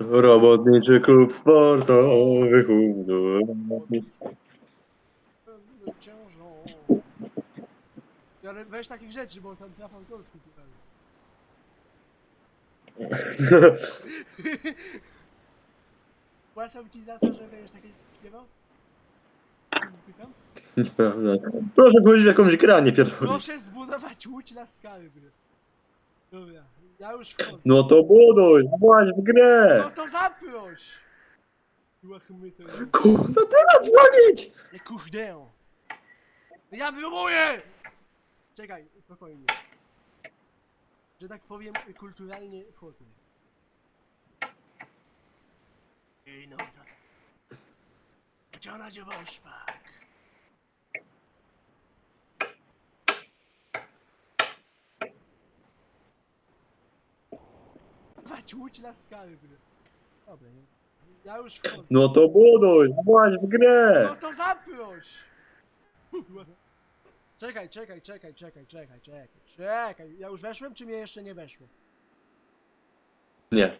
Robotniczy klub sportowy Hundur. Weź takich rzeczy, bo tam traf autorski tutaj. Płacam ci za to, że będziesz takie śpiewał? Pytam? Nieprawda. Proszę powiedzieć jakąś grę, nie. Proszę zbudować łódź na skarbie. Dobra, ja już wchodzę. No to buduj, właśnie w grę. No to zaproś! Kurwa, teraz dzwonić! Nie kurde! Ja próbuję! Czekaj, spokojnie. Że tak powiem, kulturalnie wchodzę. Ej, no to... Ciona cię szpak. Wać łódź na skarby. Dobra, nie? Ja już wchodzę. No to buduj, właśnie w grę. No to zaproś! Czekaj, czekaj, czekaj, czekaj, czekaj, czekaj, czekaj. Ja już weszłem, czy mnie jeszcze nie weszło? Nie.